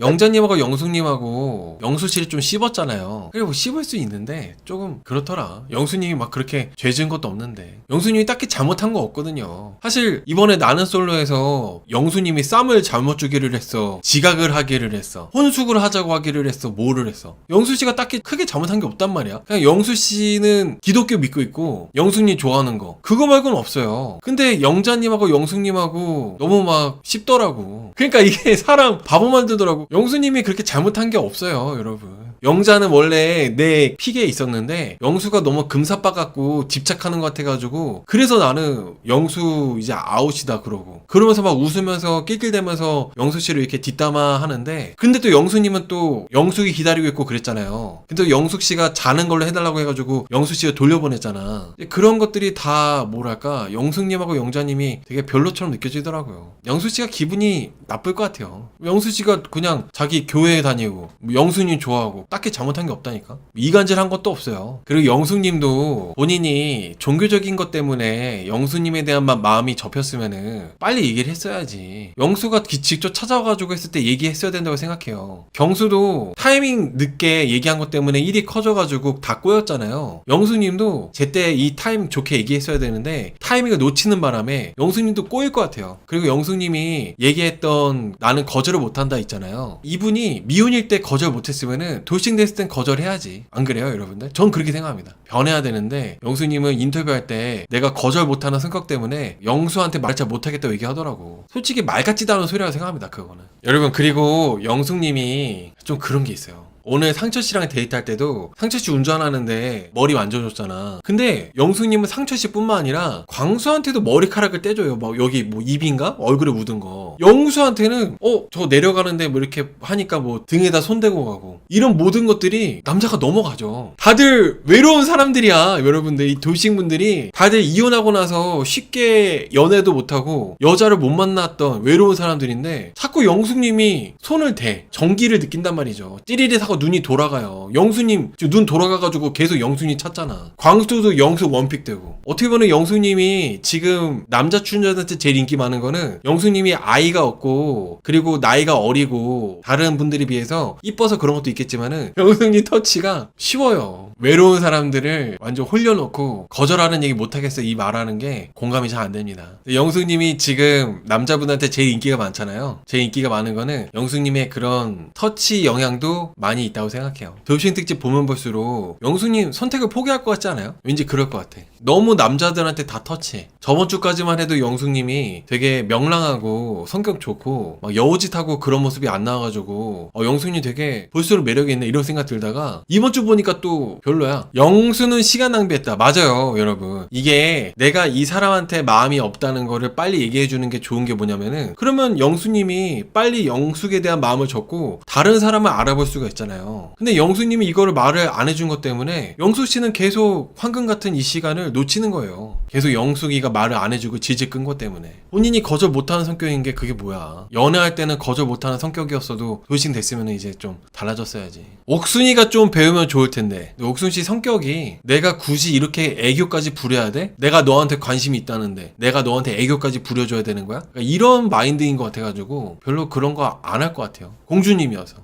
영자님하고 영숙님하고 영수 씨를 좀 씹었잖아요. 그리고 뭐 씹을 수 있는데 조금 그렇더라. 영수님이 막 그렇게 죄 지은 것도 없는데 영수님이 딱히 잘못한 거 없거든요. 사실 이번에 나는 솔로에서 영수님이 쌈을 잘못 주기를 했어. 지각을 하기를 했어. 혼숙을 하자고 하기를 했어. 뭐를 했어. 영수 씨가 딱히 크게 잘못한 게 없단 말이야. 그냥 영수 씨는 기독교 믿고 있고 영숙님 좋아하는 거 그거 말고는 없어요. 근데 영자님하고 영숙님하고 너무 막 씹더라고. 그러니까 이게 사람 바보 만들더라고. 영수님이 그렇게 잘못한 게 없어요, 여러분. 영자는 원래 내 픽에 있었는데 영수가 너무 금사빠 같고 집착하는 것 같아가지고 그래서 나는 영수 이제 아웃이다 그러고 그러면서 막 웃으면서 낄낄대면서 영수 씨를 이렇게 뒷담화 하는데 근데 또 영수님은 또 영숙이 기다리고 있고 그랬잖아요. 근데 또 영숙 씨가 자는 걸로 해달라고 해가지고 영수 씨가 돌려보냈잖아. 그런 것들이 다 뭐랄까 영숙님하고 영자님이 되게 별로처럼 느껴지더라고요. 영수 씨가 기분이 나쁠 것 같아요. 영수 씨가 그냥 자기 교회에 다니고 뭐 영수님 좋아하고 딱히 잘못한 게 없다니까. 이간질한 것도 없어요. 그리고 영숙님도 본인이 종교적인 것 때문에 영수님에 대한 마, 마음이 접혔으면은 빨리 얘기를 했어야지. 영수가 기- 직접 찾아와가지고 했을 때 얘기했어야 된다고 생각해요. 경수도 타이밍 늦게 얘기한 것 때문에 일이 커져가지고 다 꼬였잖아요. 영수님도 제때 이 타이밍 좋게 얘기했어야 되는데 타이밍을 놓치는 바람에 영수님도 꼬일 것 같아요. 그리고 영수님이 얘기했던 나는 거절을 못한다 있잖아요. 이분이 미혼일 때 거절 못했으면은 돌싱 됐을 땐 거절해야지. 안 그래요, 여러분들? 전 그렇게 생각합니다. 변해야 되는데 영수님은 인터뷰할 때 내가 거절 못하는 성격 때문에 영수한테 말 잘 못하겠다고 얘기하더라고. 솔직히 말 같지도 않은 소리라고 생각합니다, 그거는. 여러분 그리고 영숙님이 좀 그런 게 있어요. 오늘 상철 씨랑 데이트할 때도 상철 씨 운전하는데 머리 만져줬잖아. 근데 영숙님은 상철 씨뿐만 아니라 광수한테도 머리카락을 떼줘요. 막 여기 뭐 입인가 얼굴에 묻은 거. 영수한테는 어 저 내려가는데 뭐 이렇게 하니까 뭐 등에다 손대고 가고 이런 모든 것들이 남자가 넘어가죠. 다들 외로운 사람들이야, 여러분들 이 돌싱분들이 다들 이혼하고 나서 쉽게 연애도 못하고 여자를 못 만났던 외로운 사람들인데 자꾸 영숙님이 손을 대 전기를 느낀단 말이죠. 찌리리 사고 눈이 돌아가요. 영수님 눈 돌아가가지고 계속 영수님 찾잖아. 광수도 영수 원픽 되고 어떻게 보면 영수님이 지금 남자 출연자한테 제일 인기 많은 거는 영수님이 아이가 없고 그리고 나이가 어리고 다른 분들에 비해서 이뻐서 그런 것도 있겠지만은 영수님 터치가 쉬워요. 외로운 사람들을 완전 홀려놓고 거절하는 얘기 못하겠어 이 말하는 게 공감이 잘 안 됩니다. 영숙님이 지금 남자분한테 제일 인기가 많잖아요. 제일 인기가 많은 거는 영숙님의 그런 터치 영향도 많이 있다고 생각해요. 돌싱 특집 보면 볼수록 영숙님 선택을 포기할 것 같지 않아요? 왠지 그럴 것 같아. 너무 남자들한테 다 터치해. 저번 주까지만 해도 영숙님이 되게 명랑하고 성격 좋고 막 여우짓하고 그런 모습이 안 나와가지고 어, 영숙님 되게 볼수록 매력이 있네 이런 생각 들다가 이번 주 보니까 또 별로야. 영수는 시간 낭비했다. 맞아요, 여러분. 이게 내가 이 사람한테 마음이 없다는 거를 빨리 얘기해 주는 게 좋은 게 뭐냐면은 그러면 영수님이 빨리 영숙에 대한 마음을 접고 다른 사람을 알아볼 수가 있잖아요. 근데 영수님이 이거를 말을 안 해준 것 때문에 영숙 씨는 계속 황금 같은 이 시간을 놓치는 거예요. 계속 영숙이가 말을 안 해주고 지지 끈 것 때문에 본인이 거절 못하는 성격인 게 그게 뭐야? 연애할 때는 거절 못하는 성격이었어도 돌싱 됐으면 이제 좀 달라졌어야지. 옥순이가 좀 배우면 좋을 텐데 옥순 씨 성격이 내가 굳이 이렇게 애교까지 부려야 돼? 내가 너한테 관심이 있다는데 내가 너한테 애교까지 부려줘야 되는 거야? 그러니까 이런 마인드인 것 같아가지고 별로 그런 거 안 할 것 같아요. 공주님이어서.